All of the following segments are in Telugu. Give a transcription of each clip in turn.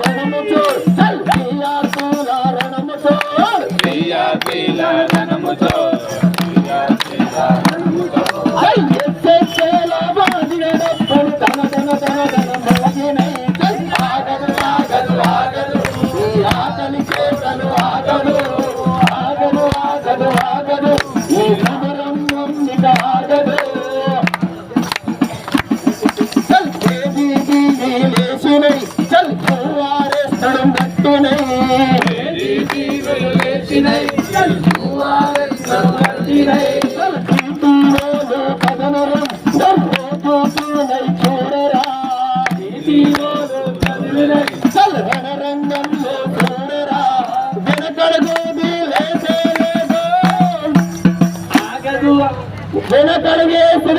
రణము చోర్ రణము చోర్ చల్కు వారేస్తాడు గట్టునే చల్కు వారేస్తాడు గట్టినై చల్కుంటూనే కథనరం చల్పోతూనే చూడరా. చల్వన రంగంలో చూడరా. వెనకడుగు లేసే లేదు ఆగదు వెనకడుగేసిన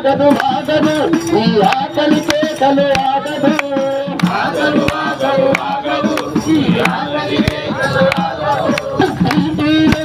ఆగదు ఆగదు. ఈ ఆకలి కేకలు ఆగదు. ఆగదు ఆగదు ఆగదు. ఈ ఆకలి కేకలు ఆగదు పీటీలో